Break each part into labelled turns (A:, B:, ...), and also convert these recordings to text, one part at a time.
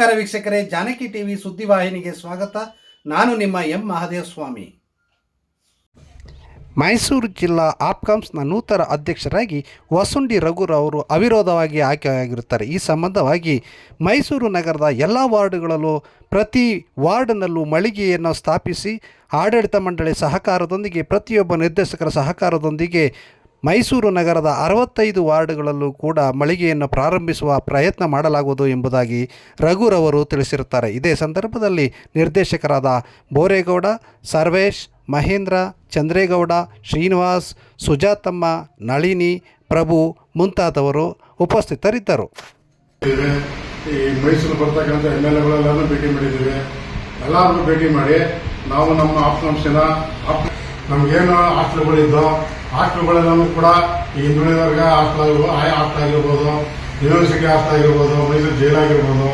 A: ನಮಸ್ಕಾರ ವೀಕ್ಷಕರೇ, ಜಾನಕಿ ಟಿವಿ ಸುದ್ದಿವಾಹಿನಿಗೆ ಸ್ವಾಗತ. ನಾನು ನಿಮ್ಮ ಎಂ ಮಹಾದೇವ ಸ್ವಾಮಿ ಮೈಸೂರು ಜಿಲ್ಲಾ ಆಪ್ಕಾಮ್ಸ್ನ ನೂತನ ಅಧ್ಯಕ್ಷರಾಗಿ ವಸುಂಡಿ ರಘುರವರು ಅವಿರೋಧವಾಗಿ ಆಯ್ಕೆಯಾಗಿರುತ್ತಾರೆ. ಈ ಸಂಬಂಧವಾಗಿ ಮೈಸೂರು ನಗರದ ಎಲ್ಲ ವಾರ್ಡುಗಳಲ್ಲೂ ಪ್ರತಿ ವಾರ್ಡ್ನಲ್ಲೂ ಮಳಿಗೆಯನ್ನು ಸ್ಥಾಪಿಸಿ ಆಡಳಿತ ಮಂಡಳಿ ಸಹಕಾರದೊಂದಿಗೆ ಪ್ರತಿಯೊಬ್ಬ ನಿರ್ದೇಶಕರ ಸಹಕಾರದೊಂದಿಗೆ ಮೈಸೂರು ನಗರದ ಅರವತ್ತೈದು ವಾರ್ಡ್ಗಳಲ್ಲೂ ಕೂಡ ಮಳಿಗೆಯನ್ನು ಪ್ರಾರಂಭಿಸುವ ಪ್ರಯತ್ನ ಮಾಡಲಾಗುವುದು ಎಂಬುದಾಗಿ ರಘುರವರು ತಿಳಿಸಿರುತ್ತಾರೆ. ಇದೇ ಸಂದರ್ಭದಲ್ಲಿ ನಿರ್ದೇಶಕರಾದ ಬೋರೇಗೌಡ, ಸರ್ವೇಶ್, ಮಹೇಂದ್ರ, ಚಂದ್ರೇಗೌಡ, ಶ್ರೀನಿವಾಸ್, ಸುಜಾತಮ್ಮ, ನಳಿನಿ, ಪ್ರಭು ಮುಂತಾದವರು ಉಪಸ್ಥಿತರಿದ್ದರು.
B: ಈ ಮೈಸೂರು ಬರ್ತಕ್ಕಂಥ ಎಂ ಎಲ್ ಎಗಳೆಲ್ಲರೂ ಭೇಟಿ ಮಾಡಿದ್ದೀವಿ. ಎಲ್ಲರಿಗೂ ಭೇಟಿ ಮಾಡಿ ನಾವು ನಮ್ಮ ಆಪ್ತಾಂಶನ ಆಪ್ ಏನು ಹಾಸ್ಟೆಲ್ಗಳಿದ್ದೋ ಹಾಸ್ಟೆಲ್ಗಳೆಲ್ಲನೂ ಕೂಡ ಈ ಹಿಂದುಳಿದವರ್ಗ ಹಾಸ್ಟೆಲ್ ಆಗಿರ್ಬೋದು ಆಯಾ ಹಾಸ್ಟೆಲ್ ಆಗಿರ್ಬೋದು ಯೂನಿವರ್ಸಿಟಿ ಹಾಸ್ಟೆಲ್ ಆಗಿರ್ಬೋದು, ಮೈಸೂರು ಜೈಲ್ ಆಗಿರ್ಬೋದು,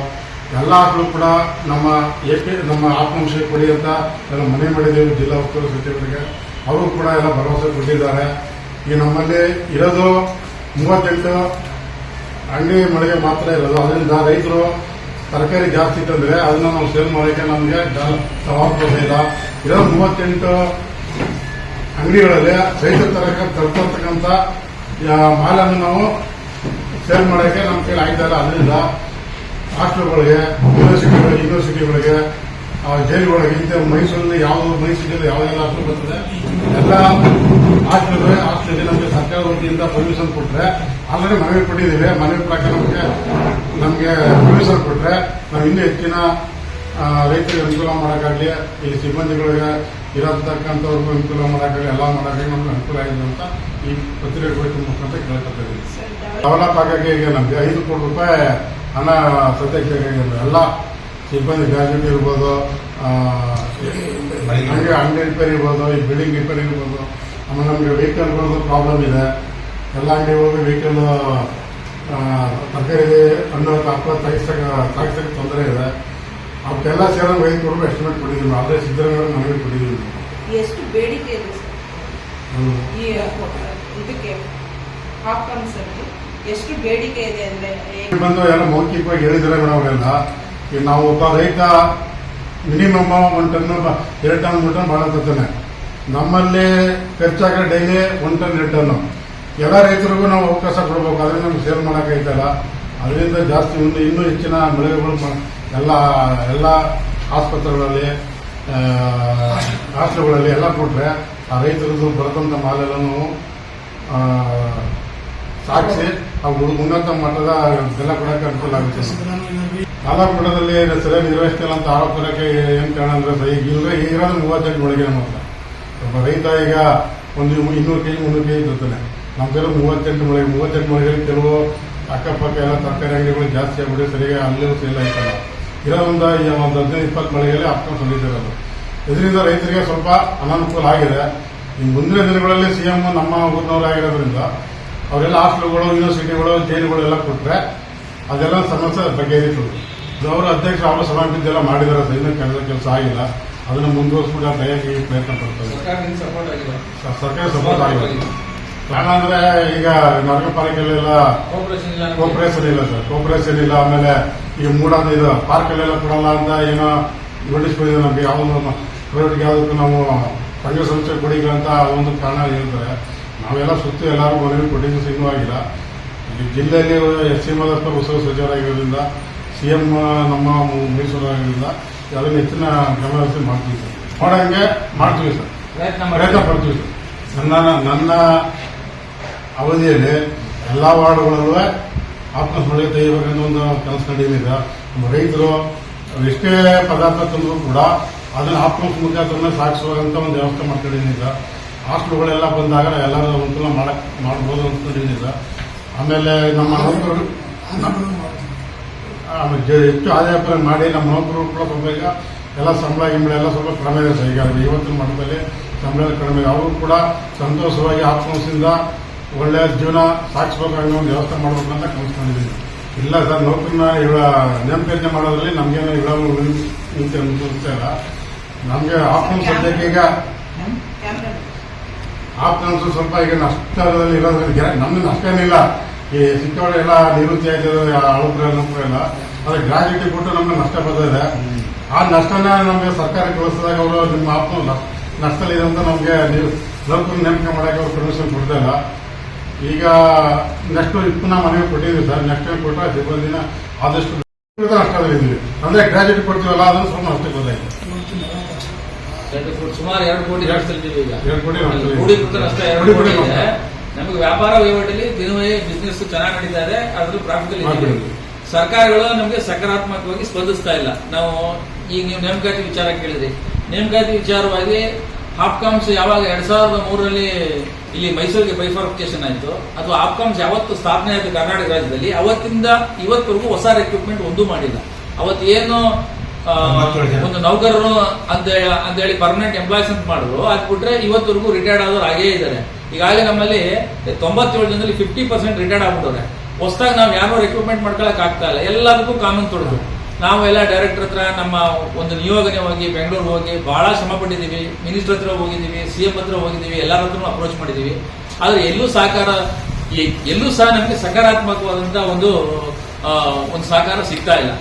B: ಎಲ್ಲ ಹಾಸ್ಟೆಲ್ ಕೂಡ ನಮ್ಮ ಎ ಪಿ ನಮ್ಮ ಆತ್ಮಾಂಶ ಕೊಡಿ ಅಂತ ಎಲ್ಲ ಮನೆ ಮಾಡಿದ್ದೀವಿ ಜಿಲ್ಲಾ ಉಸ್ತುವಾರಿ ಸಚಿವರಿಗೆ. ಅವರು ಕೂಡ ಎಲ್ಲ ಭರವಸೆ ಕೊಟ್ಟಿದ್ದಾರೆ. ಈ ನಮ್ಮಲ್ಲಿ ಇರೋದು ಮೂವತ್ತೆಂಟು ಹಣ್ಣಿ ಮಳೆಗೆ ಮಾತ್ರ ಇರೋದು. ಅದರಿಂದ ರೈತರು ತರಕಾರಿ ಜಾಸ್ತಿ ಇತ್ತಂದರೆ ಅದನ್ನ ನಾವು ಸೇಲ್ ಮಾಡೋಕ್ಕೆ ನಮಗೆ ಸವಾಲು ಇಲ್ಲ. ಇರೋ ಮೂವತ್ತೆಂಟು ಅಂಗಡಿಗಳಲ್ಲಿ ರೈತ ತರಕ ತರ್ತಕ್ಕಂಥ ಮಾಲನ್ನು ನಾವು ಸೇಲ್ ಮಾಡೋಕ್ಕೆ ನಮ್ಮ ಕೈಲಿ ಆಯ್ತಾ ಇಲ್ಲ. ಅದರಿಂದ ಹಾಸ್ಟೆಲ್ಗಳಿಗೆ ಯೂನಿವರ್ಸಿಟಿಗಳಿಗೆ ಯೂನಿವರ್ಸಿಟಿಗಳಿಗೆ ಜೈಲುಗಳಿಗೆ ಇಂಥ ಮೈಸೂರಿನಲ್ಲಿ ಯಾವುದು, ಮೈಸೂರಿನಲ್ಲಿ ಯಾವುದೆಲ್ಲ ಹಾಸ್ಟೆಲ್ ಬರ್ತದೆ, ಎಲ್ಲ ಹಾಸ್ಟೆಲ್ಗಳು ಹಾಸ್ಟೆಲ್ಗೆ ನಮಗೆ ಸರ್ಕಾರ ವತಿಯಿಂದ ಪರ್ಮಿಷನ್ ಕೊಟ್ಟರೆ ಆಲ್ರೆಡಿ ಮನವಿ ಕೊಟ್ಟಿದ್ದೀವಿ. ಮನವಿ ಪ್ರಕಾರ ನಮಗೆ ನಮಗೆ ಪರ್ಮಿಷನ್ ಕೊಟ್ಟರೆ ನಾವು ಇನ್ನೂ ಹೆಚ್ಚಿನ ರೈತರಿಗೆ ಅನುಕೂಲ ಮಾಡೋಕ್ಕಾಗಲಿ, ಈ ಸಿಬ್ಬಂದಿಗಳಿಗೆ ಇರತಕ್ಕಂಥವ್ರಿಗೂ ಅನುಕೂಲ ಮಾಡೋಕ್ಕಾಗಲಿ, ಎಲ್ಲ ಮಾಡೋಕ್ಕಾಗಿ ನಮಗೆ ಅನುಕೂಲ ಆಗಿದೆ ಅಂತ ಈ ಪತ್ರಿಕೆಗಳ ಮುಖಾಂತರ ಕೇಳ್ಕೊತೀವಿ ಡೆವಲಪ್ ಆಗೋಕ್ಕೆ ಈಗ ನಮಗೆ ಐದು ಕೋಟಿ ರೂಪಾಯಿ ಹಣ ಸದ್ಯಕ್ಕೆ ಎಲ್ಲ ಸಿಬ್ಬಂದಿ ಗ್ರಾಜ್ಯುಯೇಟ್ ಇರ್ಬೋದು ಹಂಗೆ ಅಂಗಡಿ ರಿಪೇರಿ ಇರ್ಬೋದು, ಈ ಬಿಲ್ಡಿಂಗ್ ರಿಪೇರಿ ಇರ್ಬೋದು. ಆಮೇಲೆ ನಮಗೆ ವೆಹಿಕಲ್ಗಳದ್ದು ಪ್ರಾಬ್ಲಮ್ ಇದೆ. ಎಲ್ಲ ಅಂಗಡಿಗಳಿಗೆ ವೆಹಿಕಲ್ ತರಕಾರಿ ಹಣ್ಣು ಹಪ್ಪಳ ತೆಗಿಸಕ್ಕೆ ಸಾಗಿಸಕ್ಕೆ ತೊಂದರೆ ಇದೆ. ಅವಕ್ಕೆಲ್ಲ ಸೇರೋಂಗೆ ಐದು ರೂಪಾಯಿ ಎಸ್ಟಿಮೇಟ್ ಕೊಟ್ಟಿದ್ದೀನಿ ಅದೇ ಸಿದ್ದರಾಮಯ್ಯ ಮನವಿ ಕೊಟ್ಟಿದ್ದೀನಿ
C: ಎಷ್ಟು ಬೇಡಿಕೆ ಇದೆ ಈ ಇದಕ್ಕೆ ಎಷ್ಟು ಬೇಡಿಕೆ ಇದೆ ಅಂದ್ರೆ
B: ಬಂದು ಎಲ್ಲ ಮೌಖಿಕವಾಗಿ ಹೇಳಿದ್ರೆ ಮೇಡಮ್ ಅವರೆಲ್ಲ. ಈಗ ನಾವು ಒಬ್ಬ ರೈತ ಮಿನಿಮಮ್ ಒಂದು ಟನ್ ಎರಡು ಟನ್ ಮೂರು ಟನ್ ಭಾಳ ನಮ್ಮಲ್ಲಿ ಖರ್ಚಾಗ ಡೈಲಿ ಒಂದು ಟನ್ ಎರಡು ಟನ್. ಎಲ್ಲ ರೈತರಿಗೂ ನಾವು ಅವಕಾಶ ಕೊಡಬೇಕು. ಅದರಿಂದ ನಮ್ಗೆ ಸೇಲ್ ಮಾಡೋಕ್ಕಾಯ್ತಲ್ಲ. ಅದರಿಂದ ಜಾಸ್ತಿ ಒಂದು ಇನ್ನೂ ಹೆಚ್ಚಿನ ಮಳೆಗಳು ಎಲ್ಲ ಎಲ್ಲ ಆಸ್ಪತ್ರೆಗಳಲ್ಲಿ ಹಾಸ್ಟೆಲ್ಗಳಲ್ಲಿ ಎಲ್ಲ ಕೊಟ್ಟರೆ ಆ ರೈತರದ್ದು ಬರ್ತಂಥ ಮಾಲೆಲ್ಲೂ ಸಾಕ್ಷಿ ಆ, ಸಾಗಿಸಿ ಅವು ಉನ್ನತ ಮಟ್ಟದ ಬೆಲೆ ಕೊಡಕ್ಕೆ ಅನುಕೂಲ ಆಗುತ್ತೆ. ತಾಲೂಕು ಮಟ್ಟದಲ್ಲಿ ಸರಿಯಾಗಿ ನಿರ್ವಹಿಸ್ತಿಲ್ಲ ಅಂತ ಆರೋಪಕ್ಕೆ ಏನ್ ಕಾರಣ ಅಂದ್ರೆ ಈಗ ಇಲ್ಲದೆ ಈಗ ಇರೋದು ಮೂವತ್ತೆಂಟು ಮಳಿಗೆ ಮಾತ್ರ ಒಬ್ಬ ರೈತ ಈಗ ಒಂದು ಇನ್ನೂರು ಕೆಜಿ ಮುನ್ನೂರು ಕೆಜಿ ತರ್ತಾನೆ ನಮ್ಮ ಕೆಲವು ಮೂವತ್ತೆಂಟು ಮಳೆ ಮೂವತ್ತೆಂಟು ಮಳಿಗೆಯಲ್ಲಿ ಕೆಲವು ಅಕ್ಕಪಕ್ಕ ಎಲ್ಲ ತರಕಾರಿ ಅಂಗಡಿಗಳು ಜಾಸ್ತಿ ಆಗ್ಬಿಟ್ಟು ಸರಿಯಾಗಿ ಅಲ್ಲೂ ಸೇಲ್ ಆಯ್ತಲ್ಲ. ಇರೋದ್ರಿಂದ ಈ ಒಂದು ಹದಿನೈದು ಇಪ್ಪತ್ತು ಮಳಿಗೆಯಲ್ಲಿ ಹಾಕ್ಕೊಂಡು ಸಂದಿದ್ದಿರೋದು ಇದರಿಂದ ರೈತರಿಗೆ ಸ್ವಲ್ಪ ಅನಾನುಕೂಲ ಆಗಿದೆ. ಈ ಮುಂದಿನ ದಿನಗಳಲ್ಲಿ ಸಿಎಂ ನಮ್ಮ ಊರಿನವರಾಗಿರೋದ್ರಿಂದ ಅವರೆಲ್ಲ ಹಾಸ್ಟೆಲ್ಗಳು ಯೂನಿವರ್ಸಿಟಿಗಳು ಜೈಲುಗಳು ಎಲ್ಲ ಕೊಟ್ಟರೆ ಅದೆಲ್ಲ ಸಮಸ್ಯೆ ಬಗ್ಗೆ ಇತ್ತು ಅವರು ಅಧ್ಯಕ್ಷ ಅವರ ಸಮಾವೇಶದೆಲ್ಲ ಮಾಡಿದಾರೆ ಸೈನ್ಯ ಕೆಲಸ ಕೆಲಸ ಆಗಿಲ್ಲ. ಅದನ್ನು ಮುಂದುವರಿಸ್ಬಿಟ್ಟು ದಯಕ್ಕೆ ಪ್ರಯತ್ನ ಪಡ್ತಾರೆ ಸರ್ಕಾರ ಸಪೋರ್ಟ್ ಆಗಿಲ್ಲ. ಕಾರಣ ಅಂದ್ರೆ ಈಗ ನಗರ ಪಾಲಿಕೆಯಲ್ಲೆಲ್ಲ
D: ಕೋಪರೇಷನ್ ಇಲ್ಲ ನಮ್ಗೆ.
B: ಕೋಪರೇಷನ್ ಇಲ್ಲ ಸರ್. ಕೋಪರೇಷನ್ ಇಲ್ಲ ಆಮೇಲೆ ಈ ಮೂಡಾದ ಇದು ಪಾರ್ಕಲ್ಲೆಲ್ಲ ಕೊಡಲ್ಲ ಅಂತ ಏನೋ ನೋಟಿಸ್ಕೊಂಡಿದೆ ನಮಗೆ. ಯಾವ್ದು ಪ್ರೈವೇಟ್ಗೆ ಯಾವುದಕ್ಕೂ ನಾವು ಸಂಘ ಸಂಸ್ಥೆ ಕೊಡಿಗೆ ಅಂತ ಒಂದು ಕಾರಣ ಹೇಳ್ತಾರೆ. ನಾವೆಲ್ಲ ಸುತ್ತು ಎಲ್ಲರೂ ಮನವಿ ಕೊಟ್ಟಿದ್ದು ಸಿಗ್ನೂ ಆಗಿಲ್ಲ. ಈ ಜಿಲ್ಲೆಯಲ್ಲಿ ಎಸ್ ಸಿ ಮಾದಪ್ಪ ಉತ್ಸವ ಸಚಿವರಾಗಿರೋದ್ರಿಂದ ಸಿ ಎಂ ನಮ್ಮ ಮೈಸೂರಾಗಿರೋದ್ರಿಂದ ಅದನ್ನು ಹೆಚ್ಚಿನ ಗಮನಿಸಿ ಮಾಡ್ತೀವಿ ಸರ್. ಮಾಡೋಂಗೆ ಮಾಡ್ತೀವಿ ಸರ್.
D: ಪ್ರಯತ್ನ
B: ಪಡ್ತೀವಿ ಸರ್. ನನ್ನ ನನ್ನ ಅವಧಿಯಲ್ಲಿ ಎಲ್ಲ ವಾರ್ಡ್ಗಳಲ್ಲೂ ಆತ್ಮಸ್ಮರಣೆ ತೆಗಿಬೇಕನ್ನೋ ಒಂದು ಕಂಡಿದ್ದೀರ ನಮ್ಮ ರೈತರು ಎಷ್ಟೇ ಪದಾರ್ಥ ತಂದರೂ ಕೂಡ ಅದನ್ನು ಆತ್ಮಸ್ ಮುಖಾಂತರ ಸಾಗಿಸುವಂತ ಒಂದು ವ್ಯವಸ್ಥೆ ಮಾಡ್ಕೊಂಡಿದ್ದೀರ? ಹಾಸ್ಟೆಲ್ಗಳೆಲ್ಲ ಬಂದಾಗ ಎಲ್ಲರೂ ಅನುಕೂಲ ಮಾಡಕ್ ಮಾಡ್ಬೋದು ಅಂತ ಕಂಡಿದ್ದೀರ ಆಮೇಲೆ ನಮ್ಮ ಜ- ಹೆಚ್ಚು ಆದಾಯ ಮಾಡಿ ನಮ್ಮ ನೌಕರರು ಕೂಡ ಸ್ವಲ್ಪ ಈಗ ಎಲ್ಲ ಸಂಬಳ ಗಿಂಬಳ ಎಲ್ಲ ಸ್ವಲ್ಪ ಕಡಿಮೆ ಇದೆ ಈಗ ಇವತ್ತಿನ ಮಟ್ಟದಲ್ಲಿ ಸಂಬಳ ಕಡಿಮೆ ಅವರು ಕೂಡ ಸಂತೋಷವಾಗಿ ಆತ್ಮಹಂಸದಿಂದ ಒಳ್ಳೆಯ ಜೀವನ ಸಾಗಿಸ್ಬೇಕನ್ನೋ ಒಂದು ವ್ಯವಸ್ಥೆ ಮಾಡಬೇಕು ಅಂತ ಇಲ್ಲ ಸರ್ ನೌಕರನ್ನ ಇವ ನೇಮಕಾತಿ ಮಾಡೋದ್ರಲ್ಲಿ ನಮಗೇನು ಇಳವು ನಿಂತು ಅನ್ಸುತ್ತೆ ಇಲ್ಲ ನಮಗೆ ಆಪ್ಷನ್ ಸದ್ಯಕ್ಕೆ ಈಗ ಆಪ್ಷನ್ಸ್ ಸ್ವಲ್ಪ ಈಗ ನಷ್ಟದಲ್ಲಿ ಇರೋದ್ರಿಂದ ನಮ್ದು ನಷ್ಟೇನಿಲ್ಲ ಈ ಸಿಕ್ಕವಳೆ ಎಲ್ಲ ನಿವೃತ್ತಿ ಆಯ್ತದೆ ನೌಕರ ಎಲ್ಲ ಅದ್ರ ಗ್ರಾಜ್ಯುಟಿ ಕೊಟ್ಟು ನಮ್ಗೆ ನಷ್ಟ ಬರ್ತದೆ ಆ ನಷ್ಟನ ನಮಗೆ ಸರ್ಕಾರ ಕಳಿಸಿದಾಗ ಅವರು ನಿಮ್ಮ ಆಪ್ನ ನಷ್ಟದಲ್ಲಿ ಅಂತ ನಮಗೆ ನೀವು ಲೋಕಲ್ ನೇಮಕ ಮಾಡೋಕೆ ಅವ್ರು ಪರ್ಮಿಷನ್ ಕೊಡ್ತಾ ಈಗ ನೆಕ್ಸ್ಟ್ ಪುನಃ ಮನೆಗೆ ಕೊಟ್ಟಿದ್ದೀವಿ ಸರ್. ನೆಕ್ಸ್ಟ್ ಟೈಮ್ ಕೊಟ್ಟರೆ ಸಿಬ್ಬಂದಿನ ಆದಷ್ಟು ನಷ್ಟದಲ್ಲಿದ್ದೀವಿ ಅಂದ್ರೆ ಗ್ರಾಜುಯೇಟ್ ಕೊಡ್ತೀವಲ್ಲ ಅದನ್ನು ಸುಮ್ಮನೆ ಅಷ್ಟೇ ಗೊತ್ತಾಯ್ತು
D: ಕೋಟಿ ಸುಮಾರು ಎರಡು ಕೋಟಿ ನಷ್ಟದಲ್ಲಿದ್ದೀವಿ ಈಗ.
B: ಎರಡು ಕೋಟಿ ನಷ್ಟದಲ್ಲಿ.
D: ಎರಡು ಕೋಟಿ ಇದೆ.
B: ನಷ್ಟ.
D: ನಮಗೆ ವ್ಯಾಪಾರ ವಹಿವಾಟಲ್ಲಿ ದಿನವೇ ಬಿಸ್ನೆಸ್ ಚೆನ್ನಾಗಿ ನಡೀತಾ ಇದೆ ಅದ್ರ ಪ್ರಾಫಿಟ್. ಸರ್ಕಾರಗಳು ನಮಗೆ ಸಕಾರಾತ್ಮಕವಾಗಿ ಸ್ಪಂದಿಸ್ತಾ ಇಲ್ಲ. ನಾವು ಈಗ ನೀವು ನೇಮಕಾತಿ ವಿಚಾರ ಕೇಳಿದ್ರಿ. ನೇಮಕಾತಿ ವಿಚಾರವಾಗಿ ಹಾಪ್ಕಾಮ್ಸ್ ಯಾವಾಗ ಎರಡ್ ಸಾವಿರದ ಮೂರರಲ್ಲಿ ಇಲ್ಲಿ ಮೈಸೂರಿಗೆ ಬೈಫಾರ್ಫಿಕೇಶನ್ ಆಯಿತು. ಅಥವಾ ಹಾಪ್ಕಾಮ್ಸ್ ಯಾವತ್ತು ಸ್ಥಾಪನೆ ಆಯಿತು ಕರ್ನಾಟಕ ರಾಜ್ಯದಲ್ಲಿ. ಅವತ್ತಿಂದ ಇವತ್ತವರೆಗೂ ಹೊಸ ರೆಕ್ರೂಟ್ಮೆಂಟ್ ಒಂದೂ ಮಾಡಿಲ್ಲ. ಅವತ್ತು ಏನು. ಒಂದು ನೌಕರರು ಅಂತ ಅಂತ ಹೇಳಿ ಪರ್ಮನೆಂಟ್ ಎಂಪ್ಲಾಯ್ಸ್ ಅಂತ ಮಾಡಿದ್ರು. ಅದ್ ಬಿಟ್ರೆ ಇವತ್ತವರೆಗೂ ರಿಟೈರ್ಡ್ ಆದವ್ರು ಹಾಗೇ ಇದ್ದಾರೆ. ಈಗಾಗಲೇ ನಮ್ಮಲ್ಲಿ ತೊಂಬತ್ತೇಳು ಜನದಲ್ಲಿ ಫಿಫ್ಟಿ ಪರ್ಸೆಂಟ್ ರಿಟೈರ್ಡ್ ಆಗ್ಬಿಟ್ಟವ್ರೆ. ಹೊಸದಾಗಿ ನಾವು ಯಾರೋ ರಿಕ್ರೂಟ್ಮೆಂಟ್ ಮಾಡ್ಕೊಳಕ್ ಆಗ್ತಾ ಇಲ್ಲ. ಎಲ್ಲದಕ್ಕೂ ಕಾನೂನು ತೊಡಗು ನಾವೆಲ್ಲ ಡೈರೆಕ್ಟರ್ ಹತ್ರ ನಮ್ಮ ಒಂದು ನಿಯೋಗನೆ ಹೋಗಿ ಬೆಂಗಳೂರು ಹೋಗಿ ಬಹಳ ಶ್ರಮ ಪಟ್ಟಿದ್ದೀವಿ ಮಿನಿಸ್ಟರ್ ಹತ್ರ ಹೋಗಿದ್ದೀವಿ ಸಿ ಎಂ ಹತ್ರ ಹೋಗಿದ್ದೀವಿ, ಎಲ್ಲರ ಹತ್ರ ಅಪ್ರೋಚ್ ಮಾಡಿದ್ದೀವಿ. ಆದರೆ ಎಲ್ಲೂ ಸಹಕಾರ ಎಲ್ಲೂ ಸಹ ನಮಗೆ ಸಕಾರಾತ್ಮಕವಾದಂಥ ಒಂದು ಒಂದು ಸಹಕಾರ ಸಿಗ್ತಾ ಇಲ್ಲ.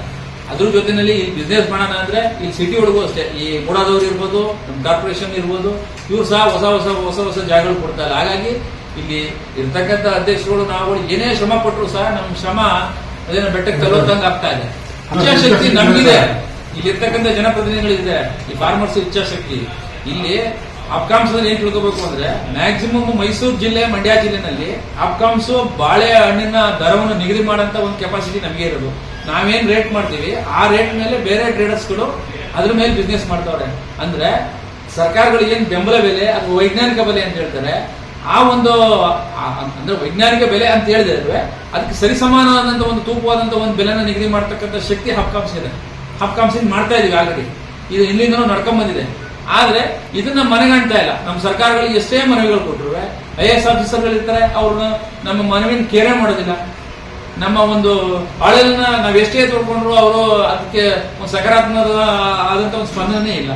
D: ಅದ್ರ ಜೊತೆಯಲ್ಲಿ ಈ ಬಿಸ್ನೆಸ್ ಮಾಡೋಣ ಅಂದ್ರೆ ಈ ಸಿಟಿ ಒಳಗೂ ಅಷ್ಟೇ, ಈ ಮೂಡಾದವ್ರು ಇರ್ಬೋದು, ನಮ್ಮ ಕಾರ್ಪೊರೇಷನ್ ಇರ್ಬೋದು, ಇವ್ರು ಸಹ ಹೊಸ ಹೊಸ ಹೊಸ ಹೊಸ ಜಾಗಗಳು ಕೊಡ್ತಾ ಇಲ್ಲ. ಹಾಗಾಗಿ ಇಲ್ಲಿ ಇರ್ತಕ್ಕಂಥ ಅಧ್ಯಕ್ಷರುಗಳು, ನಾವುಗಳು ಏನೇ ಶ್ರಮ ಪಟ್ಟರು ಸಹ ನಮ್ಮ ಶ್ರಮ ಅದೇನೋ ಬೆಟ್ಟಕ್ಕೆ ತಲುಪಂಗೆ ಆಗ್ತಾ ಇದೆ. ಇಚ್ಛಾಶಕ್ತಿ ನಮಗಿದೆ. ಇಲ್ಲಿ ಇರ್ತಕ್ಕಂಥ ಜನಪ್ರತಿನಿಧಿಗಳಿದೆ. ಈ ಫಾರ್ಮರ್ಸ್ ಇಚ್ಛಾಶಕ್ತಿ. ಇಲ್ಲಿ ಅಬ್ಕಾಮ್ಸದಲ್ಲಿ ಏನ್ ತಿಳ್ಕೋಬೇಕು ಅಂದ್ರೆ ಮ್ಯಾಕ್ಸಿಮಮ್ ಮೈಸೂರು ಜಿಲ್ಲೆ, ಮಂಡ್ಯ ಜಿಲ್ಲೆನಲ್ಲಿ ಅಬ್ಕಾಮ್ಸ್ ಬಾಳೆ ಹಣ್ಣಿನ ದರವನ್ನು ನಿಗದಿ ಮಾಡಂತ ಒಂದು ಕೆಪಾಸಿಟಿ ನಮಗೆ ಇರೋದು. ನಾವೇನ್ ರೇಟ್ ಮಾಡ್ತೀವಿ, ಆ ರೇಟ್ ಮೇಲೆ ಬೇರೆ ಟ್ರೇಡರ್ಸ್ಗಳು ಅದ್ರ ಮೇಲೆ ಬಿಸ್ನೆಸ್ ಮಾಡ್ತಾವ್ರೆ. ಅಂದ್ರೆ ಸರ್ಕಾರಗಳು ಏನ್ ಬೆಂಬಲ ಬೆಲೆ ಅಥವಾ ವೈಜ್ಞಾನಿಕ ಬೆಲೆ ಅಂತ ಹೇಳ್ತಾರೆ ಆ ಒಂದು ಅಂದ್ರೆ ವೈಜ್ಞಾನಿಕ ಬೆಲೆ ಅಂತ ಹೇಳಿದ್ರೆ ಅದಕ್ಕೆ ಸರಿಸಮಾನವಾದಂತ ಒಂದು ತೂಕವಾದಂತ ಒಂದು ಬೆಲೆನ ನಿಗದಿ ಮಾಡ್ತಕ್ಕಂಥ ಶಕ್ತಿ ಹಬ್ಕಾಮ್ಸ್ ಇದೆ. ಹಬ್ಕಾಮ್ಸ್ ಮಾಡ್ತಾ ಇದೀವಿ ಆಲ್ರೆಡಿ ಇದು ಇಲ್ಲಿಂದನೂ ನಡ್ಕೊಂಡ್ ಬಂದಿದೆ. ಆದ್ರೆ ಇದನ್ನ ಮನೆಗಾಣ್ತಾ ಇಲ್ಲ. ನಮ್ಮ ಸರ್ಕಾರಗಳಿಗೆ ಎಷ್ಟೇ ಮನವಿಗಳು ಕೊಟ್ಟರು ಐ ಎಸ್ ಆಫೀಸರ್ಗಳು ಇರ್ತಾರೆ, ಅವ್ರನ್ನ ನಮ್ಮ ಮನವಿನ ಕೇರೆ ಮಾಡೋದಿಲ್ಲ. ನಮ್ಮ ಒಂದು ಆಳಲನ್ನ ನಾವ್ ಎಷ್ಟೇ ತೋಡ್ಕೊಂಡ್ರು ಅವರು ಅದಕ್ಕೆ ಒಂದು ಸಕಾರಾತ್ಮಕ ಆದಂತ ಒಂದು ಸ್ಪಂದನೆ ಇಲ್ಲ.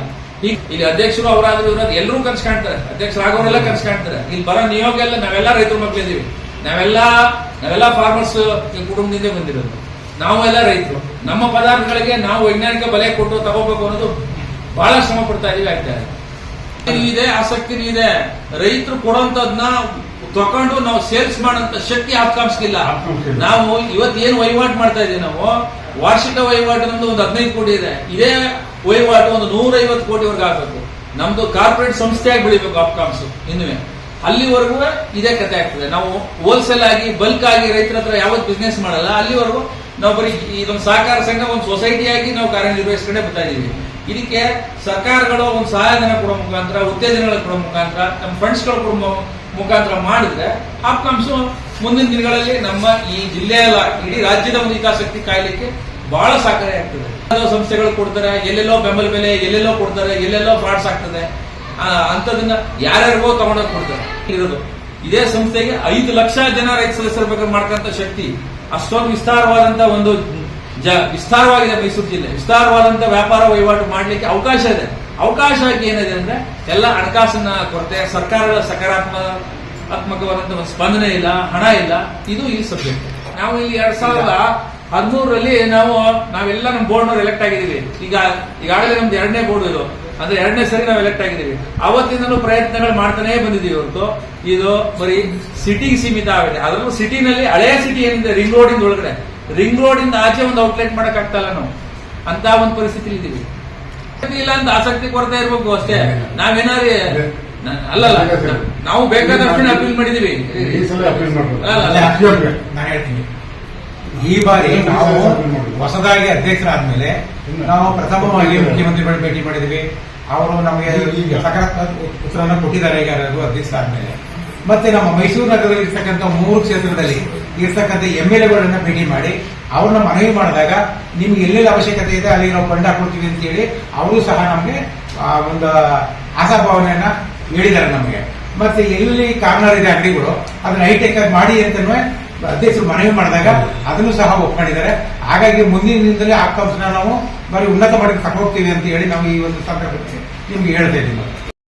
D: ಈಗ ಇಲ್ಲಿ ಅಧ್ಯಕ್ಷರು ಅವರಾದ್ರು ಇವ್ರಾದ್ರು ಎಲ್ಲರೂ ಕನ್ಸ್ ಕಾಣ್ತಾರೆ ಅಧ್ಯಕ್ಷರಾಗೋರೆಲ್ಲ ಕನ್ಸ್ ಕಾಣ್ತಾರೆ ಇಲ್ಲಿ ಬರೋ ನಿಯೋಗ ಎಲ್ಲ ನಾವೆಲ್ಲ ರೈತರ ಮಕ್ಕಳಿದ್ದೀವಿ ನಾವೆಲ್ಲ ನಾವೆಲ್ಲ ಫಾರ್ಮರ್ಸ್ ಕುಟುಂಬದಿಂದ ಬಂದಿರೋದು. ನಾವು ಎಲ್ಲ ರೈತರು. ನಮ್ಮ ಪದಾರ್ಥಗಳಿಗೆ ನಾವು ವೈಜ್ಞಾನಿಕ ಬಲೆ ಕೊಟ್ಟು ತಗೋಬೇಕು ಅನ್ನೋದು ಬಹಳ ಶ್ರಮ ಪಡ್ತಾ ಇದೀವಿ ಆಗ್ತಾ ಇದೆ. ಆಸಕ್ತಿನೂ ಇದೆ. ರೈತರು ಕೊಡುವಂತದ್ನ ತಕೊಂಡು ನಾವು ಸೇಲ್ಸ್ ಮಾಡೋಂಥ ಶಕ್ತಿ ಆಕಾಂಕ್ಷಿಲ್ಲ
B: ಇಲ್ಲ.
D: ನಾವು ಇವತ್ತು ಏನು ವಹಿವಾಟು ಮಾಡ್ತಾ ಇದೀವಿ ನಾವು? ವಾರ್ಷಿಕ ವಹಿವಾಟು ನಮ್ದು ಒಂದು ಹದಿನೈದು ಕೋಟಿ ಇದೆ. ಇದೇ ವಹಿವಾಟು ಒಂದು ನೂರೈವತ್ತು ಕೋಟಿವರೆಗೆ ಆಗಬೇಕು. ನಮ್ದು ಕಾರ್ಪೊರೇಟ್ ಸಂಸ್ಥೆಯಾಗಿ ಬೆಳಿಬೇಕು ಆಪ್ಕಾಮ್ಸ್ ಇನ್ನುವೆ ಅಲ್ಲಿವರೆಗೂ ಇದೇ ಕತೆ ಆಗ್ತದೆ. ನಾವು ಹೋಲ್ಸೇಲ್ ಆಗಿ ಬಲ್ಕ್ ಆಗಿ ರೈತರ ಹತ್ರ ಯಾವತ್ತು ಬಿಸ್ನೆಸ್ ಮಾಡಲ್ಲ. ಅಲ್ಲಿವರೆಗೂ ನಾವು ಬರೀ ಇದೊಂದು ಸಹಕಾರ ಸಂಘ, ಒಂದು ಸೊಸೈಟಿಯಾಗಿ ನಾವು ಕಾರ್ಯನಿರ್ವಹಿಸ್ಕೊಂಡೇ ಬರ್ತಾ ಇದೀವಿ. ಇದಕ್ಕೆ ಸರ್ಕಾರಗಳು ಒಂದು ಸಹಾಯಧನ ಕೊಡೋ ಮುಖಾಂತರ, ಉತ್ತೇಜನಗಳ ಕೊಡೋ ಮುಖಾಂತರ, ನಮ್ಮ ಫಂಡ್ಸ್ಗಳು ಕೊಡೋ ಮು- ಮುಖಾಂತರ ಮಾಡಿದ್ರೆ ಆಪ್ಕಾಮ್ಸ್ ಮುಂದಿನ ದಿನಗಳಲ್ಲಿ ನಮ್ಮ ಈ ಜಿಲ್ಲೆಯಲ್ಲ, ಇಡೀ ರಾಜ್ಯದ ಒಂದು ಹಿತಾಸಕ್ತಿ ಕಾಯಲಿಕ್ಕೆ ಬಹಳ ಸಹಕಾರಿ ಆಗ್ತದೆ. ಸಂಸ್ಥೆಗಳು ಕೊಡ್ತಾರೆ, ಎಲ್ಲೆಲ್ಲೋ ಬೆಂಬಲ ಬೆಲೆ, ಎಲ್ಲೆಲ್ಲೋ ಕೊಡ್ತಾರೆ, ಎಲ್ಲೆಲ್ಲೋ ಫ್ರಾಡ್ಸ್ ಆಗ್ತದೆ. ಅಂಥದನ್ನ ಯಾರ್ಯಾರಿಗೋ ತಗೊಂಡೋಗಿ ಕೊಡ್ತಾರೆ. ಇರೋದು. ಇದೇ ಸಂಸ್ಥೆಗೆ ಐದು ಲಕ್ಷ ಜನ ರೈತ ಸದಸ್ಯರ ಬಗ್ಗೆ ಮಾಡ್ಕೊಂತ ಶಕ್ತಿ. ಅಷ್ಟೊಂದು ವಿಸ್ತಾರವಾದಂತ ಒಂದು ಜ, ವಿಸ್ತಾರವಾಗಿದೆ ಮೈಸೂರು ಜಿಲ್ಲೆ. ವಿಸ್ತಾರವಾದಂತ ವ್ಯಾಪಾರ ವಹಿವಾಟು ಮಾಡ್ಲಿಕ್ಕೆ ಅವಕಾಶ ಇದೆ. ಅವಕಾಶ ಏನಿದೆ ಅಂದ್ರೆ, ಎಲ್ಲ ಹಣಕಾಸಿನ ಕೊರತೆ, ಸರ್ಕಾರಗಳ ಸಕಾರಾತ್ಮಕ ಒಂದು ಸ್ಪಂದನೆ ಇಲ್ಲ, ಹಣ ಇಲ್ಲ. ಇದು ಈ ಸಬ್ಜೆಕ್ಟ್. ನಾವು ಇಲ್ಲಿ ಎರಡ್ ಸಾವಿರದ ಹದಿಮೂರರಲ್ಲಿ ನಾವು ನಾವೆಲ್ಲ ನಮ್ಮ ಬೋರ್ಡ್ ಎಲೆಕ್ಟ್ ಆಗಿದ್ದೀವಿ. ಈಗ ಈಗಾಗಲೇ ನಮ್ದು ಎರಡನೇ ಬೋರ್ಡ್ ಇದು. ಅಂದ್ರೆ ಎರಡನೇ ಸರಿ ನಾವು ಎಲೆಕ್ಟ್ ಆಗಿದ್ದೀವಿ. ಅವತ್ತಿಂದಲೂ ಪ್ರಯತ್ನಗಳು ಮಾಡ್ತಾನೆ ಬಂದಿದ್ದೀವಿ ಹೊರತು. ಇದು ಬರೀ ಸಿಟಿಗೆ ಸೀಮಿತ ಆಗಿದೆ. ಅದರಲ್ಲೂ ಸಿಟಿನಲ್ಲಿ ಹಳೆಯ ಸಿಟಿ ಏನಿದೆ ರಿಂಗ್ ರೋಡಿಂದ ಒಳಗಡೆ. ರಿಂಗ್ ರೋಡಿಂದ ಆಚೆ ಒಂದು ಔಟ್ಲೆಟ್ ಮಾಡಕ್ ಆಗ್ತಾ ಇಲ್ಲ ನಾವು. ಅಂತ ಒಂದು ಪರಿಸ್ಥಿತಿ ಇದ್ದೀವಿ. ಇಲ್ಲ ಅಂತ ಆಸಕ್ತಿ ಕೊರತೆ ಇರ್ಬೇಕು ಅಷ್ಟೇ. ನಾವೇನಾದ್ರೂ ಅಲ್ಲ ಅಲ್ಲಲ್ಲ ನಾವು ಬೇಕಾದಷ್ಟು ಅಪೀಲ್ ಮಾಡಿದೀವಿ
B: ಈ
E: ಬಾರಿ ನಾವು ಹೊಸದಾಗಿ ಅಧ್ಯಕ್ಷರಾದ್ಮೇಲೆ ನಾವು ಪ್ರಥಮವಾಗಿ ಮುಖ್ಯಮಂತ್ರಿಗಳು ಭೇಟಿ ಮಾಡಿದ್ವಿ ಅವರು ನಮಗೆ. ಸಕಾರಾತ್ಮಕ ಉತ್ತರವನ್ನು ಕೊಟ್ಟಿದ್ದಾರೆ ಈಗ ಅದು ಅಧ್ಯಕ್ಷರಾದ್ಮೇಲೆ ಮತ್ತೆ ನಮ್ಮ ಮೈಸೂರು ನಗರದಲ್ಲಿ ಇರ್ತಕ್ಕಂಥ ಮೂರು ಕ್ಷೇತ್ರದಲ್ಲಿ ಇರ್ತಕ್ಕಂಥ ಎಂ ಎಲ್ ಎಗಳನ್ನ ಭೇಟಿ ಮಾಡಿ, ಅವ್ರನ್ನ ಮನವಿ ಮಾಡಿದಾಗ ನಿಮ್ಗೆ ಎಲ್ಲೆಲ್ಲಿ ಅವಶ್ಯಕತೆ ಇದೆ ಅಲ್ಲಿ ನಾವು ಫಂಡ್ ಹಾಕೊಡ್ತೀವಿ ಅಂತ ಹೇಳಿ ಅವರು ಸಹ ನಮಗೆ ಒಂದು ಆಶಾಭಾವನೆಯನ್ನ ಹೇಳಿದ್ದಾರೆ ನಮಗೆ ಮತ್ತೆ ಎಲ್ಲಿ ಕಾರ್ನರ್ ಇದೆ ಅಂಗಡಿಗಳು, ಅದನ್ನ ಹೈಟೆಕ್ ಮಾಡಿ ಅಂತನೂ ಅಧ್ಯಕ್ಷರು ಮನವಿ ಮಾಡಿದಾಗ ಅದನ್ನು ಸಹ ಒಪ್ಕೊಂಡಿದ್ದಾರೆ. ಹಾಗಾಗಿ ಮುಂದಿನ ದಿನದಲ್ಲಿ ಆ ಕಂಪ್ಸ್ನ ನಾವು ಬರೀ ಉನ್ನತ ಮಟ್ಟಕ್ಕೆ ತಗೋಗ್ತೀವಿ ಅಂತ ಹೇಳಿ ನಾವು ಈ ಒಂದು ಸಂದರ್ಭಕ್ಕೆ ನಿಮ್ಗೆ ಹೇಳ್ತಾ ಇದ್ದೀವಿ